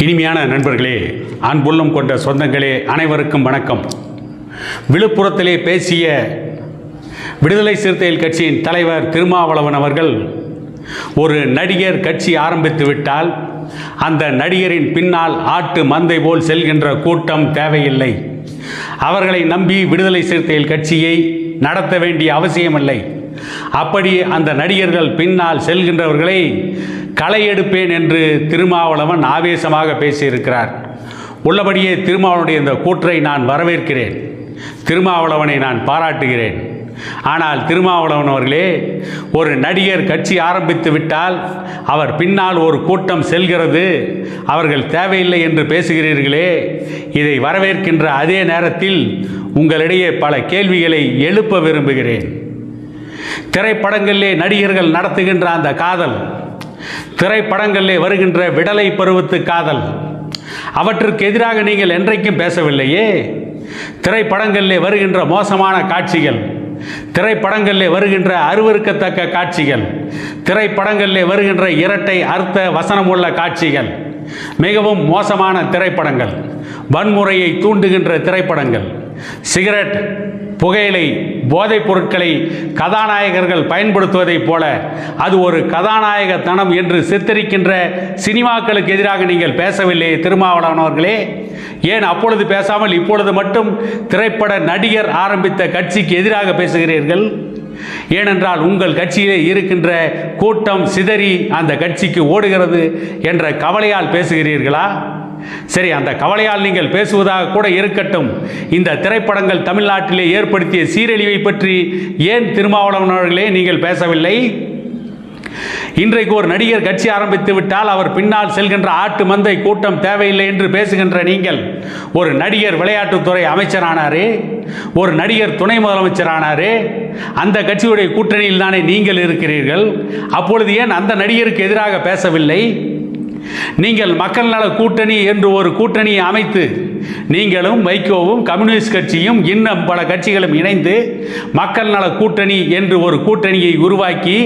இனிமையான நண்பர்களே அன்புள்ளம் கொண்ட சொந்தங்களே அனைவருக்கும் வணக்கம். விழுப்புரத்திலே பேசிய விடுதலை சிறுத்தைகள் கட்சியின் தலைவர் திருமாவளவன் அவர்கள் ஒரு நடிகர் கட்சி ஆரம்பித்து விட்டால் அந்த நடிகரின் பின்னால் ஆட்டு மந்தை போல் செல்கின்ற கூட்டம் தேவையில்லை. அவர்களை நம்பி விடுதலை சிறுத்தைகள் கட்சியை நடத்த வேண்டிய அவசியமில்லை. அப்படி அந்த நடிகர்கள் பின்னால் செல்கின்றவர்களை களை எடுப்பேன் என்று திருமாவளவன் ஆவேசமாக பேசியிருக்கிறார். உள்ளபடியே திருமாவளவனுடைய இந்த கூற்றை நான் வரவேற்கிறேன். திருமாவளவனை நான் பாராட்டுகிறேன். ஆனால் திருமாவளவன் அவர்களே ஒரு நடிகர் கட்சி ஆரம்பித்து விட்டால் அவர் பின்னால் ஒரு கூட்டம் செல்கிறது. அவர்கள் தேவையில்லை என்று பேசுகிறீர்களே. இதை வரவேற்கின்ற அதே நேரத்தில் உங்களிடையே பல கேள்விகளை எழுப்ப விரும்புகிறேன். திரைப்படங்களிலே நடிகர்கள் நடத்துகின்ற அந்த காதல் திரைப்படங்களிலே வருகின்ற விடலை பருவத்து காதல். அவற்றுக்கு எதிராக நீங்கள் என்றைக்கும் பேசவில்லையே. திரைப்படங்களிலே வருகின்ற மோசமான காட்சிகள் திரைப்படங்களிலே வருகின்ற அருவருக்கத்தக்க காட்சிகள் திரைப்படங்களிலே வருகின்ற இரட்டை அர்த்த வசனமுள்ள காட்சிகள் மிகவும் மோசமான திரைப்படங்கள் வன்முறையை தூண்டுகின்ற திரைப்படங்கள் சிகரெட் புகையிலை போதைப் பொருட்களை கதாநாயகர்கள் பயன்படுத்துவதைப் போல அது ஒரு கதாநாயகத்தனம் என்று சித்தரிக்கின்ற சினிமாக்களுக்கு எதிராக நீங்கள் பேசவில்லை திருமாவளவனவர்களே ஏன் அப்பொழுது பேசாமல் இப்பொழுது மட்டும் திரைப்பட நடிகர் ஆரம்பித்த கட்சிக்கு எதிராக பேசுகிறீர்கள்? ஏனென்றால் உங்கள் கட்சியிலே இருக்கின்ற கூட்டம் சிதறி அந்த கட்சிக்கு ஓடுகிறது என்ற கவலையால் பேசுகிறீர்களா? சரி அந்த கவலையால் நீங்கள் பேசுவதாக கூட இருக்கட்டும். இந்த திரைப்படங்கள் தமிழ்நாட்டிலே ஏற்படுத்திய சீரழிவை பற்றி ஏன் திருமாவளவன் அவர்களே நீங்கள் பேசவில்லை? இன்றைக்கு ஒரு நடிகர் கட்சி ஆரம்பித்து விட்டால் அவர் பின்னால் செல்கின்ற ஆட்டு மந்தை கூட்டம் தேவையில்லை என்று பேசுகின்ற நீங்கள். ஒரு நடிகர் விளையாட்டுத்துறை அமைச்சரானாரே ஒரு நடிகர் துணை முதலமைச்சரானாரே அந்த கட்சியுடைய கூட்டணியில் தானே நீங்கள் இருக்கிறீர்கள். அப்பொழுது ஏன் அந்த நடிகருக்கு எதிராக பேசவில்லை? நீங்கள் மக்கள் நல கூட்டணி என்று ஒரு கூட்டணியை அமைத்து நீங்களும் வைகோவும் கம்யூனிஸ்ட் கட்சியும் இன்னும் பல கட்சிகளும் இணைந்து மக்கள் நல கூட்டணி என்று ஒரு கூட்டணியை உருவாக்கி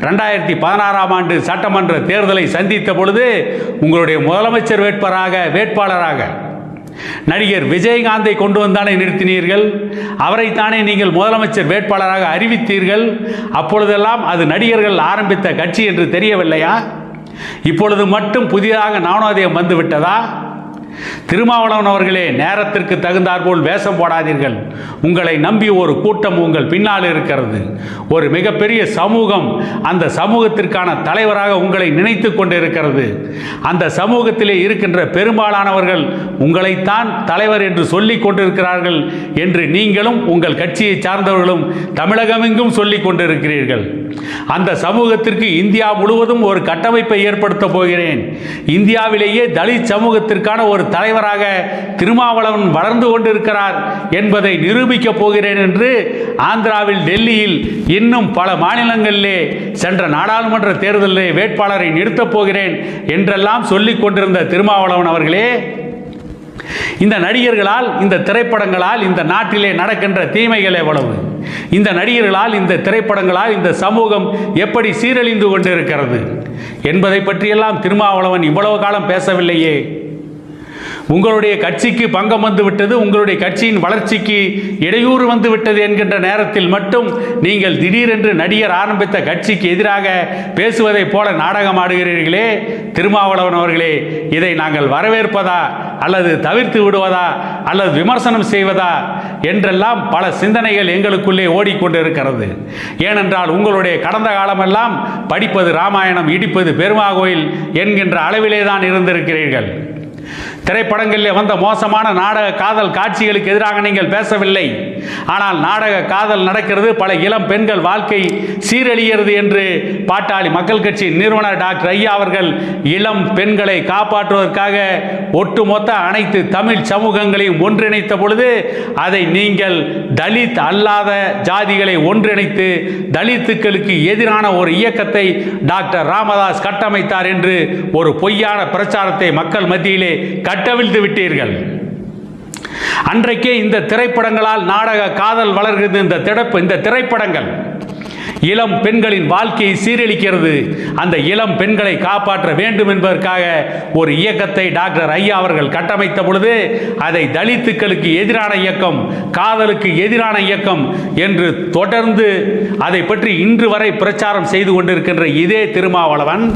ரெண்டாயிரத்தி பதினாறாம் ஆண்டு சட்டமன்ற தேர்தலை சந்தித்த பொழுது உங்களுடைய முதலமைச்சர் வேட்பாளராக வேட்பாளராக நடிகர் விஜயகாந்தை கொண்டு வந்தானே நிறுத்தினீர்கள். அவரைத்தானே நீங்கள் முதலமைச்சர் வேட்பாளராக அறிவித்தீர்கள். அப்பொழுதெல்லாம் அது நடிகர்கள் ஆரம்பித்த கட்சி என்று தெரியவில்லையா? இப்பொழுது மட்டும் புதிதாக நாணோதயம் வந்துவிட்டதா திருமாவளவன் அவர்களே நேரத்திற்கு தகுந்தாற்போல் வேஷம் போடாதீர்கள். உங்களை நம்பி ஒரு கூட்டம் உங்கள் பின்னால் இருக்கிறது. ஒரு மிகப்பெரிய சமூகம் அந்த சமூகத்திற்கான தலைவராக உங்களை நினைத்து கொண்டிருக்கிறது. அந்த சமூகத்திலே இருக்கின்ற பெரும்பாலானவர்கள் உங்களைத்தான் தலைவர் என்று சொல்லிக் கொண்டிருக்கிறார்கள் என்று நீங்களும் உங்கள் கட்சியை சார்ந்தவர்களும் தமிழகமெங்கும் சொல்லிக் கொண்டிருக்கிறீர்கள். அந்த சமூகத்திற்கு இந்தியா முழுவதும் ஒரு கட்டமைப்பை ஏற்படுத்த போகிறேன். இந்தியாவிலேயே தலித் சமூகத்திற்கான ஒரு தலைவராக திருமாவளவன் வளர்ந்து கொண்டிருக்கிறார் என்பதை நிரூபிக்கப் போகிறேன் என்று ஆந்திராவில் டெல்லியில் இன்னும் பல மாநிலங்களிலே சென்ற நாடாளுமன்ற தேர்தலிலே வேட்பாளரை நிறுத்தப் போகிறேன் என்றெல்லாம் சொல்லிக் கொண்டிருந்த திருமாவளவன் அவர்களே இந்த நடிகர்களால் இந்த திரைப்படங்களால் இந்த நாட்டிலே நடக்கின்ற தீமைகள் எவ்வளவு? இந்த நடிகர்களால் இந்த திரைப்படங்களால் இந்த சமூகம் எப்படி சீரழிந்து கொண்டிருக்கிறது என்பதை பற்றியெல்லாம் திருமாவளவன் இவ்வளவு காலம் பேசவில்லையே. உங்களுடைய கட்சிக்கு பங்கம் வந்து விட்டது உங்களுடைய கட்சியின் வளர்ச்சிக்கு இடையூறு வந்து விட்டது என்கின்ற நேரத்தில் மட்டும் நீங்கள் திடீரென்று நடிகர் ஆரம்பித்த கட்சிக்கு எதிராக பேசுவதைப் போல நாடகம் ஆடுகிறீர்களே. திருமாவளவன் அவர்களே இதை நாங்கள் வரவேற்பதா அல்லது தவிர்த்து விடுவதா? அல்லது விமர்சனம் செய்வதா? என்றெல்லாம் பல சிந்தனைகள் எங்களுக்குள்ளே ஓடிக்கொண்டிருக்கிறது. ஏனென்றால் உங்களுடைய கடந்த காலமெல்லாம் படிப்பது ராமாயணம் இடிப்பது பெருமா கோயில் என்கின்ற அளவிலே தான் இருந்திருக்கிறீர்கள். திரைப்படங்களில் வந்த மோசமான நாடக காதல் காட்சிகளுக்கு எதிராக நீங்கள் பேசவில்லை. ஆனால் நாடக காதல் நடக்கிறது பல இளம் பெண்கள் வாழ்க்கை சீரழிகிறது என்று பாட்டாளி மக்கள் கட்சி நிறுவனர் டாக்டர் ஐயா அவர்கள் இளம் பெண்களை காப்பாற்றுவதற்காக ஒட்டுமொத்த அனைத்து தமிழ் சமூகங்களையும் ஒன்றிணைத்த பொழுது அதை நீங்கள் தலித் அல்லாத ஜாதிகளை ஒன்றிணைத்து தலித்துக்களுக்கு எதிரான ஒரு இயக்கத்தை டாக்டர் ராமதாஸ் கட்டமைத்தார் என்று ஒரு பொய்யான பிரச்சாரத்தை மக்கள் மத்தியிலே கட்டவிழ்த்து விட்டீர்கள். அன்றைக்கே இந்த திரைப்படங்களால் நாடக காதல் வளர்கிறது. இந்த திடப்பு இந்த திரைப்படங்கள். இளம் பெண்களின் வாழ்க்கையை சீரழிக்கிறது. அந்த இளம் பெண்களை காப்பாற்ற வேண்டும் என்பதற்காக ஒரு இயக்கத்தை டாக்டர் ஐயா அவர்கள் கட்டமைத்த பொழுது அதை தலித்துக்களுக்கு எதிரான இயக்கம் காதலுக்கு எதிரான இயக்கம் என்று தொடர்ந்து அதை பற்றி இன்று வரை பிரச்சாரம் செய்து கொண்டிருக்கின்ற இதே திருமாவளவன்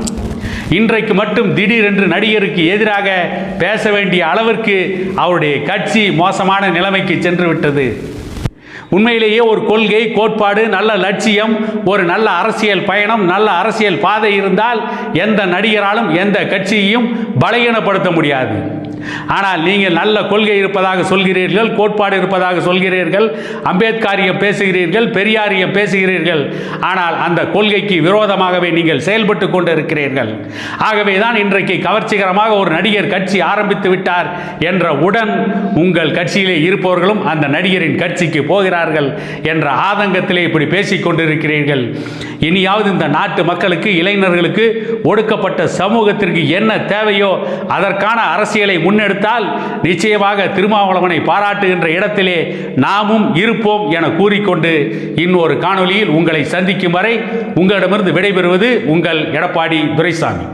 இன்றைக்கு மட்டும் திடீரென்று நடிகருக்கு எதிராக பேச வேண்டிய அளவிற்கு அவருடைய கட்சி மோசமான நிலைமைக்கு சென்று விட்டது. உண்மையிலேயே ஒரு கொள்கை கோட்பாடு நல்ல லட்சியம் ஒரு நல்ல அரசியல் பயணம் நல்ல அரசியல் பாதை இருந்தால் எந்த நடிகராலும் எந்த கட்சியையும் பலகீனப்படுத்த முடியாது. ஆனால் நீங்கள் நல்ல கொள்கை இருப்பதாக சொல்கிறீர்கள் கோட்பாடு இருப்பதாக சொல்கிறீர்கள் அம்பேத்காரியம் பேசுகிறீர்கள் பெரியாரியம் பேசுகிறீர்கள். ஆனால் அந்த கொள்கைக்கு விரோதமாகவே நீங்கள் செயல்பட்டு கொண்டு இருக்கிறீர்கள் ஆகவே தான் இன்றைக்கு கவர்ச்சிகரமாக ஒரு நடிகர் கட்சி ஆரம்பித்து விட்டார் என்ற உடன் உங்கள் கட்சியிலே இருப்பவர்களும் அந்த நடிகரின் கட்சிக்கு போகிறார்கள் என்ற ஆதங்கத்திலே இப்படி பேசிக் கொண்டிருக்கிறீர்கள். இனியாவது இந்த நாட்டு மக்களுக்கு இளைஞர்களுக்கு ஒடுக்கப்பட்ட சமூகத்திற்கு என்ன தேவையோ அதற்கான அரசியலை முன்னெடுத்தால் நிச்சயமாக திருமாவளவனை பாராட்டுகின்ற இடத்திலே நாமும் இருப்போம் என கூறிக்கொண்டு இன்னொரு காணொலியில் உங்களை சந்திக்கும் வரை உங்களிடமிருந்து விடைபெறுவது உங்கள் எடப்பாடி துரைசாமி.